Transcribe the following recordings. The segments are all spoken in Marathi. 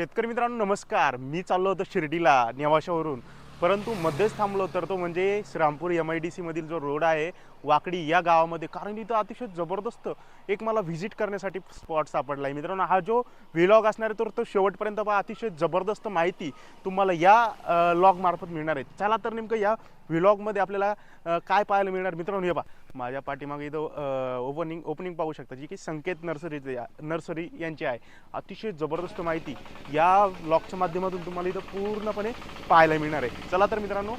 शेतकरी मित्रांनो नमस्कार. मी चाललो होतो शिर्डीला नेवाशावरून. परंतु मध्येच थांबलो तर तो म्हणजे श्रीरामपूर एम आय डी सीमधील जो रोड आहे वाकडी या गावामध्ये. कारण इथं अतिशय जबरदस्त एक मला व्हिजिट करण्यासाठी स्पॉट सापडला आहे. मित्रांनो हा जो व्हिलॉग असणार आहे तर तो शेवटपर्यंत पहा. अतिशय जबरदस्त माहिती तुम्हाला या लॉगमार्फत मिळणार आहे. चला तर नेमकं या व्हिलॉगमध्ये आपल्याला काय पाहायला मिळणार? मित्रांनो हे पहा. माझ्या पाठीमागे इथं ओपनिंग ओपनिंग पाहू शकता. जी की संकेत नर्सरीचे नर्सरी यांची आहे. अतिशय जबरदस्त माहिती या ब्लॉगच्या माध्यमातून तुम्हाला इथं पूर्णपणे पाहायला मिळणार आहे. चला तर मित्रांनो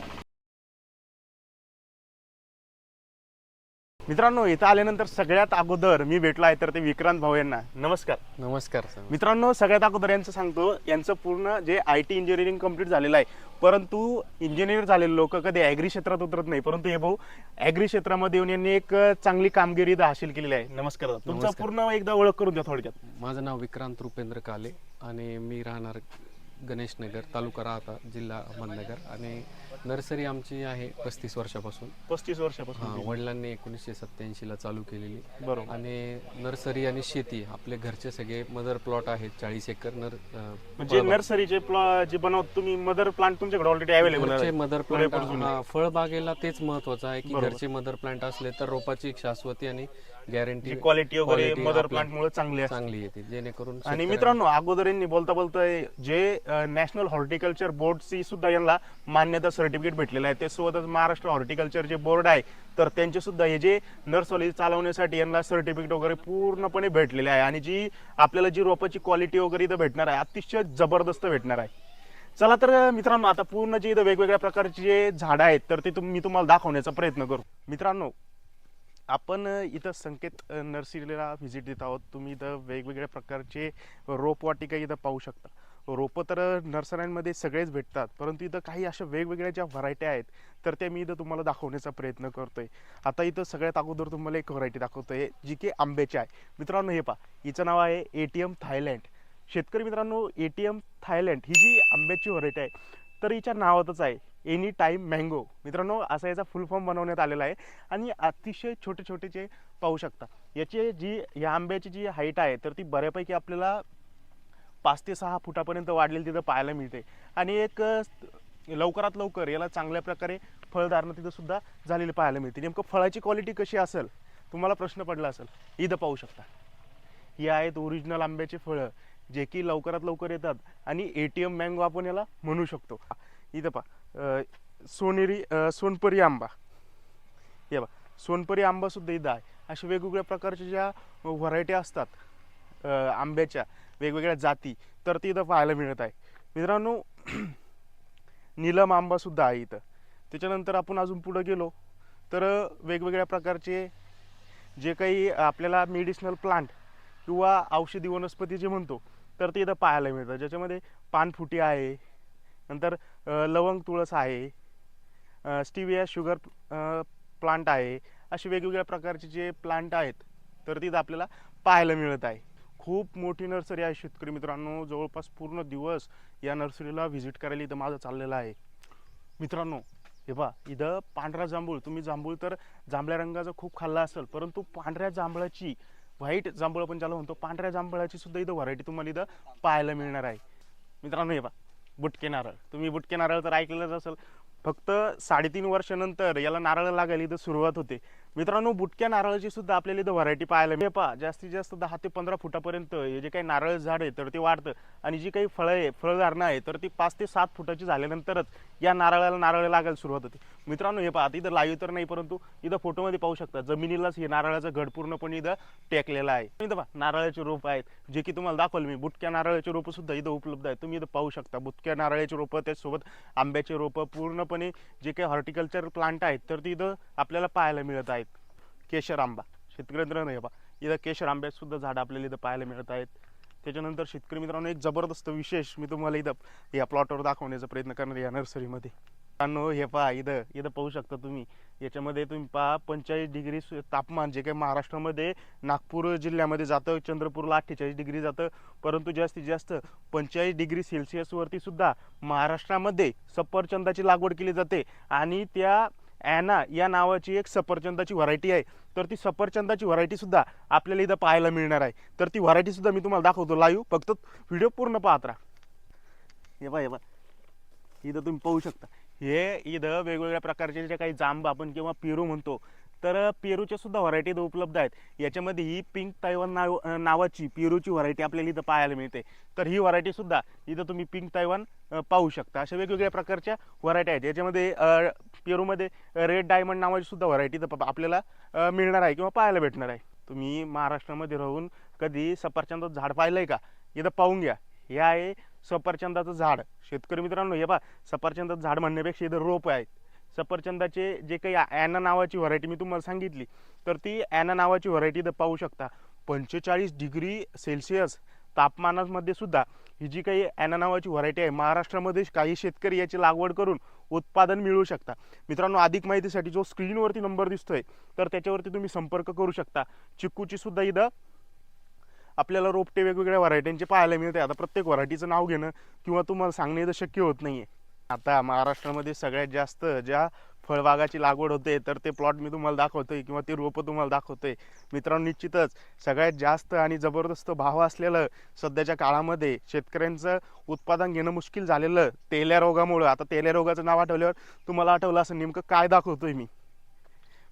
मित्रांनो इथं आल्यानंतर सगळ्यात अगोदर मी भेटलो आहे तर ते विक्रांत भाऊ यांना. नमस्कार. नमस्कार सर. मित्रांनो सगळ्यात अगोदर यांचं सांगतो यांचं पूर्ण जे आय टी इंजिनिअरिंग कंप्लीट झालेलं आहे परंतु इंजिनियर झालेले लोक कधी ॲग्री क्षेत्रात उतरत नाही. परंतु हे भाऊ ॲग्री क्षेत्रामध्ये येऊन यांनी एक चांगली कामगिरी हासिल केलेली आहे. नमस्कार. तुमचं. पूर्ण एकदा ओळख करून द्या थोडक्यात. माझं नाव विक्रांत रुपेंद्र काले आणि मी राहणार गणेश नगर तालुका राहता जिल्हा अहमदनगर. आणि नर्सरी आमची आहे पस्तीस वर्षापासून. पस्तीस वर्षापासून हा, वडिलांनी एकोणीसशे सत्याऐंशीला चालू केलेली. बरोबर. आणि नर्सरी आणि शेती आपले घरचे सगळे मदर प्लॉट आहेत चाळीस एकर नर अं, म्हणजे फळबाग. नर्सरीचे प्लॉ जे बनवत तुम्ही मदर प्लांट तुमच्याकडे ऑलरेडी अवेलेबल घरचे आहे. मदर प्लांट फळबागेला तेच महत्वाचं आहे की. घरचे मदर प्लांट असले तर रोपाची शाश्वती आणि गॅरंटी क्वालिटी वगैरे मदर प्लांट मुळे चांगली असते. चांगली येते जेणेकरून आणि मित्रांनो अगोदर यांनी बोलता बोलता जे नॅशनल हॉर्टिकल्चर बोर्डची सुद्धा यांना मान्यता सर्टिफिकेट भेटलेलं आहे. ते सोबतच महाराष्ट्र हॉर्टिकल्चर जे बोर्ड आहे तर त्यांचे सुद्धा हे जे नर्सरी चालवण्यासाठी यांना सर्टिफिकेट वगैरे पूर्णपणे भेटलेले आहे. आणि जी आपल्याला जी रोपाची क्वालिटी वगैरे इथं भेटणार आहे अतिशय जबरदस्त भेटणार आहे. चला तर मित्रांनो आता पूर्ण जे इथं वेगवेगळ्या प्रकारचे जे झाडं आहेत तर ते तुम- मी तुम्हाला दाखवण्याचा प्रयत्न करू. मित्रांनो आपण इथं संकेत नर्सरीला व्हिजिट देत आहोत. तुम्ही इथं वेगवेगळ्या प्रकारचे रोपवाटिका इथं पाहू शकता. रोपं तर नर्सऱ्यांमध्ये सगळेच भेटतात परंतु इथं काही अशा वेगवेगळ्या ज्या व्हरायट्या आहेत तर त्या मी इथं तुम्हाला दाखवण्याचा प्रयत्न करतो आहे आता इथं सगळ्यात अगोदर तुम्हाला एक व्हरायटी दाखवतो आहे जी की आंब्याची आहे. मित्रांनो हे पहा हिचं नाव आहे ए टी एम थायलँड शेतकरी मित्रांनो ए टी एम थायलँड ही जी आंब्याची व्हरायटी आहे तर हिच्या नावातच आहे एनी टाईम मँगो मित्रांनो असा याचा फुल फॉर्म बनवण्यात आलेला आहे आणि अतिशय छोटे छोटे जे पाहू शकता. याची जी या आंब्याची जी हाईट आहे तर ती बऱ्यापैकी आपल्याला पाच ते सहा फुटापर्यंत वाढलेली तिथं पाहायला मिळते. आणि एक लवकरात लवकर याला चांगल्या प्रकारे फळधारणा तिथंसुद्धा झालेली पाहायला मिळते. नेमकं फळाची क्वालिटी कशी असेल? तुम्हाला प्रश्न पडला असेल. इथं पाहू शकता. ही आहेत ओरिजिनल आंब्याचे फळं जे की लवकरात लवकर येतात आणि ए टी एम मँगो आपण याला म्हणू शकतो. इथं पहा सोनेरी सोनपरी आंबा. हे बा सोनपरी आंबासुद्धा इथं आहे. अशा वेगवेगळ्या प्रकारच्या ज्या व्हरायटी असतात आंब्याच्या वेगवेगळ्या जाती तर ते इथं पाहायला मिळत आहे. मित्रांनो नीलम आंबासुद्धा आहे इथं. त्याच्यानंतर आपण अजून पुढं गेलो तर वेगवेगळ्या प्रकारचे जे काही आपल्याला मेडिसिनल प्लांट किंवा औषधी वनस्पती जे म्हणतो तर ते इथं पाहायला मिळतं. ज्याच्यामध्ये पानफुटी आहे नंतर लवंग तुळस आहे स्टिविया शुगर प्लांट आहे असे वेगवेगळ्या प्रकारचे जे प्लांट आहेत तर तिथं आपल्याला पाहायला मिळत आहे. खूप मोठी नर्सरी आहे शेतकरी मित्रांनो. जवळपास पूर्ण दिवस या नर्सरीला व्हिजिट करायला इथं माझं चाललेलं आहे. मित्रांनो हे पहा इथं पांढरा जांभूळ. तुम्ही जांभूळ तर जांभळ्या रंगाचा खूप खाल्ला असेल परंतु पांढऱ्या जांभळाची व्हाईट जांभूळ आपण ज्याला म्हणतो पांढऱ्या जांभळाची सुद्धा इथं व्हरायटी तुम्हाला इथं पाहायला मिळणार आहे. मित्रांनो हे पहा बुटके नारळ. तुम्ही बुटके नारळ तर ऐकलेलंच असेल. फक्त साडेतीन वर्षानंतर याला नारळ लागायला इथं सुरुवात होते. मित्रांनो बुटक्या नारळाची सुद्धा आपल्याला इथं व्हरायटी पाहायला मिळते. पहा जास्तीत जास्त दहा ते पंधरा फुटापर्यंत हे जे काही नारळ झाड आहे तर ते वाढतं. आणि जी काही फळं आहे फळधारणा आहे तर ती पाच ते सात फुटाची झाल्यानंतरच या नारळाला नारळ लागायला सुरुवात होते. मित्रांनो हे पहा आता इथं लाईव्ह तर नाही परंतु इथं फोटोमध्ये पाहू शकता जमिनीलाच हे नारळाचं घड पूर्णपणे इथं टेकलेला आहे. इथं पहा नारळाचे रोप आहेत जे की तुम्हाला दाखवलं मी. बुटक्या नारळाचे रोपं सुद्धा इथं उपलब्ध आहेत. तुम्ही इथं पाहू शकता बुटक्या नारळाचे रोपं त्याचसोबत आंब्याचे रोपं पूर्णपणे जे काही हॉर्टिकल्चर प्लांट आहेत तर ती इथं आपल्याला पाहायला मिळत आहेत. केशर आंबा. शेतकरी मित्रांनो हे इथं केशर आंब्यात झाडं आपल्याला इथं पाहायला मिळत आहेत. त्याच्यानंतर शेतकरी मित्रांनो एक जबरदस्त विशेष मी तुम्हाला इथं या प्लॉटवर दाखवण्याचा प्रयत्न करणार या नर्सरीमध्ये मित्रांनो हे पहा इथं इथं पाहू शकता तुम्ही. याच्यामध्ये तुम्ही पहा पंचेचाळीस डिग्री सु- तापमान जे काही महाराष्ट्रामध्ये नागपूर जिल्ह्यामध्ये जातं चंद्रपूरला अठ्ठेचाळीस डिग्री जातं. परंतु जास्तीत जास्त पंचेचाळीस डिग्री सेल्सिअसवरती सुद्धा महाराष्ट्रामध्ये सफरचंदाची लागवड केली जाते. आणि त्या ॲना या नावाची एक सफरचंदाची व्हरायटी आहे. तर ती सफरचंदाची व्हरायटीसुद्धा आपल्याला इथं पाहायला मिळणार आहे. तर ती व्हरायटीसुद्धा मी तुम्हाला दाखवतो लाईव्ह फक्त व्हिडिओ पूर्ण पाहत राहा. हे बा हे बा इथं तुम्ही पाहू शकता. हे इथं वेगवेगळ्या प्रकारचे जे काही जांब आपण किंवा पेरू म्हणतो तर पेरूच्या सुद्धा व्हरायटी इथं उपलब्ध आहेत. याच्यामध्ये ही पिंक तैवान नाव नावाची पेरूची व्हरायटी आपल्याला इथं पाहायला मिळते. तर ही व्हरायटी सुद्धा इथं तुम्ही पिंक तैवान पाहू शकता. अशा वेगवेगळ्या प्रकारच्या व्हरायटी आहेत. याच्यामध्ये पेरूमध्ये रेड डायमंड नावाची सुद्धा व्हरायटी तर आपल्याला मिळणार आहे किंवा पाहायला भेटणार आहे. तुम्ही महाराष्ट्रामध्ये राहून कधी सफरचंदाचं झाड पाहिलं आहे का? इथं पाहून घ्या. हे आहे सफरचंदाचं झाड. शेतकरी मित्रांनो हे पहा सफरचंदाचं झाड म्हणण्यापेक्षा इथं रोप आहेत. सफरचंदाचे जे काही ॲना नावाची व्हरायटी मी तुम्हाला सांगितली तर ती ॲना नावाची व्हरायटी इथं पाहू शकता. पंचेचाळीस डिग्री सेल्सिअस तापमानामध्ये सुद्धा ही जी काही ॲना नावाची व्हरायटी आहे महाराष्ट्रामध्ये काही शेतकरी याची लागवड करून उत्पादन मिळवू शकता. मित्रांनो अधिक माहितीसाठी जो स्क्रीनवरती नंबर दिसतोय तर त्याच्यावरती तुम्ही संपर्क करू शकता. चिक्कूची सुद्धा इथं आपल्याला रोपटे वेगवेगळ्या व्हरायटींचे पाहायला मिळते आता प्रत्येक व्हरायटीचं नाव घेणं किंवा तुम्हाला सांगणे इथं शक्य होत नाही आहे आता महाराष्ट्रामध्ये सगळ्यात जास्त ज्या फळबागाची लागवड होते तर ते प्लॉट मी तुम्हाला दाखवतोय किंवा ते रोपं तुम्हाला दाखवतोय. मित्रांनो निश्चितच सगळ्यात जास्त आणि जबरदस्त भाव असलेलं सध्याच्या काळामध्ये शेतकऱ्यांचं उत्पादन घेणं मुश्किल झालेलं तेल्या रोगामुळं. आता तेल्या रोगाचं नाव आठवल्यावर तुम्हाला आठवलं असं नेमकं काय दाखवतोय मी?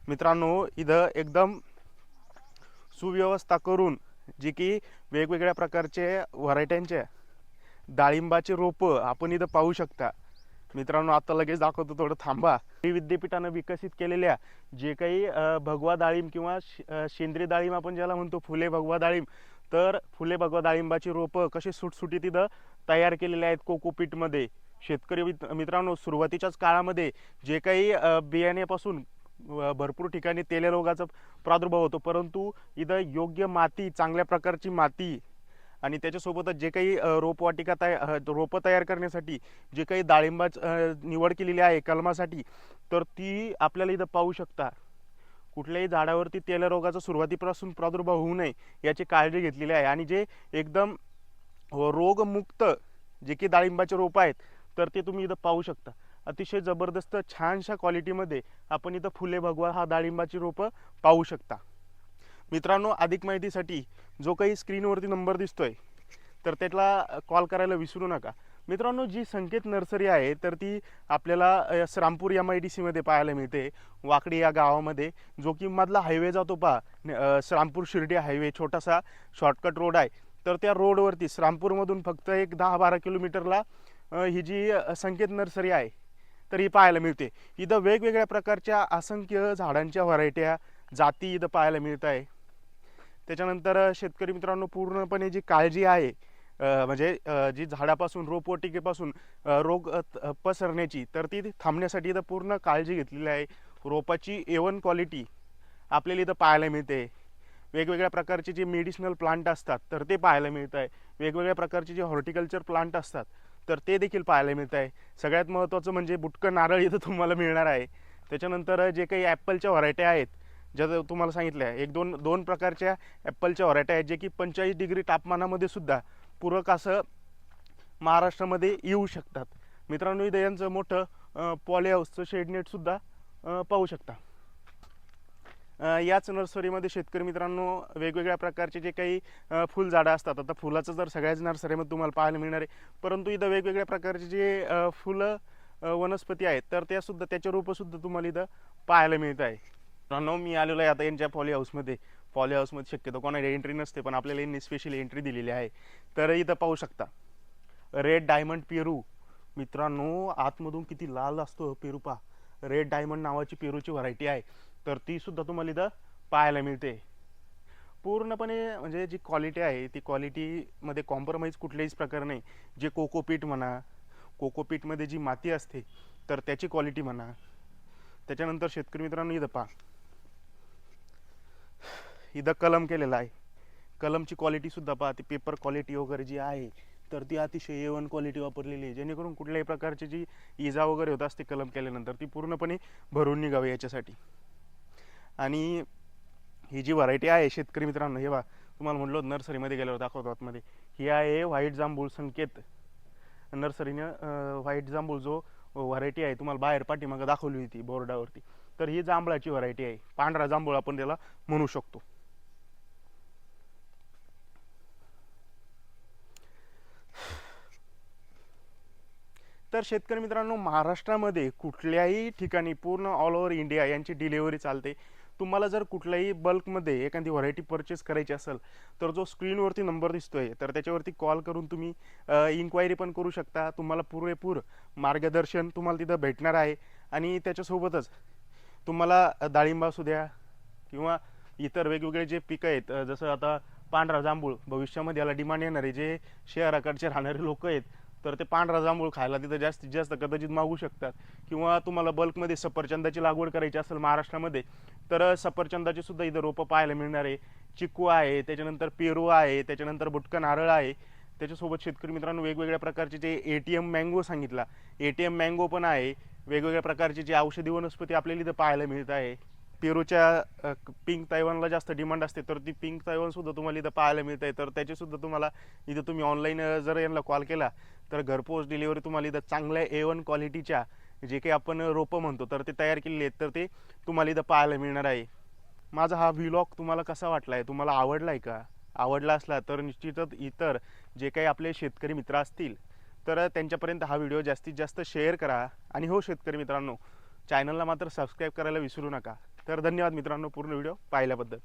मित्रांनो इथं एकदम सुव्यवस्था करून जी की वेगवेगळ्या प्रकारचे व्हरायट्यांचे डाळिंबाचे रोपं आपण इथं पाहू शकता. मित्रांनो आता लगेच दाखवतो थोडं थांबा. ही विद्यापीठानं विकसित केलेल्या जे काही भगवा डाळिंब किंवा सेंद्रिय डाळिंब आपण ज्याला म्हणतो फुले भगवा डाळिंब तर फुले भगवा डाळिंबाची रोपं कशी सुटसुटीत इथं तयार केलेले आहेत कोकोपीटमध्ये शेतकरी मित्रांनो सुरुवातीच्याच काळामध्ये जे काही बियाण्यापासून भरपूर ठिकाणी तेलरोगाचा प्रादुर्भाव होतो. परंतु इथं योग्य माती चांगल्या प्रकारची माती आणि त्याच्यासोबतच जे काही रोपवाटिका तया रोपं तयार करण्यासाठी जे काही डाळिंबाच निवड केलेली आहे कलमासाठी तर ती आपल्याला इथं पाहू शकता. कुठल्याही झाडावरती तेलरोगाचा रोगाचा सुरुवातीपासून प्रादुर्भाव होऊ नये याची काळजी घेतलेली आहे. आणि जे एकदम रोगमुक्त जे की डाळिंबाचे रोपं आहेत तर ते तुम्ही इथं पाहू शकता. अतिशय जबरदस्त छानशा क्वालिटीमध्ये आपण इथं फुले भगवा हा डाळिंबाची रोपं पाहू शकता. मित्रांनो अधिक माहितीसाठी जो काही स्क्रीनवरती नंबर दिसतोय तर त्याला कॉल करायला विसरू नका. मित्रांनो जी संकेत नर्सरी आहे तर ती आपल्याला श्रामपूर एम आय डी सीमध्ये पाहायला मिळते. वाकडी या गावामध्ये जो की मधला हायवे जातो पहा श्रामपूर शिर्डी हायवे छोटासा शॉर्टकट रोड आहे. तर त्या रोडवरती श्रामपूरमधून फक्त एक दहा बारा किलोमीटरला ही जी संकेत नर्सरी आहे तर ही पाहायला मिळते. इथं वेगवेगळ्या प्रकारच्या असंख्य झाडांच्या व्हरायट्या जाती इथं पाहायला मिळत आहे त्याच्यानंतर शेतकरी मित्रांनो पूर्णपणे जी काळजी आहे म्हणजे जी झाडापासून रोपवाटिकेपासून रोग पसरण्याची तर ती थांबण्यासाठी इथं पूर्ण काळजी घेतलेली आहे. रोपाची एवन क्वालिटी आपल्याला इथं पाहायला मिळते. वेगवेगळ्या प्रकारचे जे मेडिसिनल प्लांट असतात तर ते पाहायला मिळत आहे. वेगवेगळ्या प्रकारचे जे हॉर्टिकल्चर प्लांट असतात तर ते देखील पाहायला मिळत आहे. सगळ्यात महत्त्वाचं म्हणजे बुटकं नारळ इथं तुम्हाला मिळणार आहे. त्याच्यानंतर जे काही ॲपलच्या व्हरायट्या आहेत ज्या तुम्हाला सांगितल्या एक दोन दोन प्रकारच्या ॲपलच्या व्हरायट्या आहेत जे की पंचेचाळीस डिग्री तापमानामध्ये सुद्धा पूरक असं महाराष्ट्रामध्ये येऊ शकतात. मित्रांनो इथं यांचं मोठं पॉली हाऊसचं शेडनेटसुद्धा पाहू शकता. याच नर्सरीमध्ये शेतकरी मित्रांनो वेगवेगळ्या प्रकारचे जे काही फुलझाडं असतात आता फुलाचं जर सगळ्याच नर्सरीमध्ये तुम्हाला पाहायला मिळणार आहे परंतु इथं वेगवेगळ्या प्रकारचे जे फुलं वनस्पती आहेत तर त्यासुद्धा त्याचे रोपंसुद्धा तुम्हाला इथं पाहायला मिळत आहे. मित्रांनो मी आलेलो आहे आता यांच्या पॉली हाऊसमध्ये पॉली हाऊसमध्ये शक्यतो कोणाला एंट्री नसते पण आपल्याला यांनी स्पेशल एंट्री दिलेली आहे. तर इथं पाहू शकता. रेड डायमंड पेरू मित्रांनो आतमधून किती लाल असतो पेरू पा रेड डायमंड नावाची पेरूची व्हरायटी आहे. तर ती सुद्धा तुम्हाला इथं पाहायला मिळते. पूर्णपणे म्हणजे जी क्वालिटी आहे ती क्वालिटीमध्ये कॉम्प्रोमाइज कुठल्याहीच प्रकार नाही. जे कोकोपीट म्हणा कोकोपीटमध्ये जी माती असते तर त्याची क्वालिटी म्हणा. त्याच्यानंतर शेतकरी मित्रांनो इथं पहा. इथं कलम केलेला आहे. कलमची क्वालिटीसुद्धा पहा ती पेपर क्वालिटी वगैरे जी आहे तर ती अतिशय एवन वन क्वालिटी वापरलेली आहे. जेणेकरून कुठल्याही प्रकारची जी इजा वगैरे होत असते कलम केल्यानंतर ती पूर्णपणे भरून निघावी याच्यासाठी. आणि ही जी व्हरायटी आहे शेतकरी मित्रांनो हे बा तुम्हाला म्हटलो नर्सरीमध्ये गेल्यावर दाखवतो आतमध्ये. ही आहे व्हाईट जांभूळ संकेत. नर्सरीनं व्हाईट जांभूळ जो व्हरायटी आहे तुम्हाला बाहेर पाठीमागं दाखवली होती बोर्डावरती. तर ही जांभळाची व्हरायटी आहे. पांढरा जांभूळ आपण त्याला म्हणू शकतो. तर शेतकरी मित्रांनो महाराष्ट्रामध्ये कुठल्याही ठिकाणी पूर्ण ऑल ओव्हर इंडिया यांची डिलेवरी चालते. तुम्हाला जर कुठल्याही बल्कमध्ये एखादी व्हरायटी परचेस करायची असेल तर जो स्क्रीनवरती नंबर दिसतोय तर त्याच्यावरती कॉल करून तुम्ही इन्क्वायरी पण करू शकता. तुम्हाला पुरेपूर मार्गदर्शन तुम्हाला तिथं भेटणार आहे. आणि त्याच्यासोबतच तुम्हाला अ, डाळिंब असू द्या किंवा इतर वेगवेगळे जे पिकं आहेत जसं आता पांढरा जांभूळ भविष्यामध्ये याला डिमांड येणारे जे शहराकडचे राहणारे लोक आहेत तर ते पांढरा जांभूळ खायला तिथं जास्तीत जास्त कदाचित मागू शकतात. किंवा तुम्हाला बल्कमध्ये सफरचंदाची लागवड करायची असेल महाराष्ट्रामध्ये तर सफरचंदाची सुद्धा इथं रोपं पाहायला मिळणार आहे. चिकू आहे त्याच्यानंतर पेरू आहे त्याच्यानंतर बुटकं नारळ आहे. त्याच्यासोबत शेतकरी मित्रांनो वेगवेगळ्या प्रकारचे जे ए टी एम मँगो सांगितला ए टी एम मँगो पण आहे. वेगवेगळ्या प्रकारची जी औषधी वनस्पती आपल्याला इथं पाहायला मिळत आहे. पेरूच्या पिंक तायवानला जास्त डिमांड असते तर ती पिंक तैवान सुद्धा तुम्हाला इथं पाहायला मिळत आहे तर त्याचीसुद्धा तुम्हाला इथं तुम्ही ऑनलाईन जर यांना कॉल केला तर घरपोच डिलिव्हरी तुम्हाला इथं चांगल्या ए वन क्वालिटीच्या जे काही आपण रोपं म्हणतो तर ते तयार केलेले आहेत तर ते तुम्हाला इथं पाहायला मिळणार आहे. माझा हा व्हिलॉग तुम्हाला कसा वाटला आहे तुम्हाला आवडला आहे का? आवडला असला तर निश्चितच इतर जे काही आपले शेतकरी मित्र असतील तर त्यांच्यापर्यंत हा व्हिडिओ जास्तीत जास्त शेअर करा. आणि हो शेतकरी मित्रांनो चॅनलला मात्र सबस्क्राईब करायला विसरू नका. तर धन्यवाद मित्रांनो पूर्ण व्हिडिओ पाहिल्याबद्दल.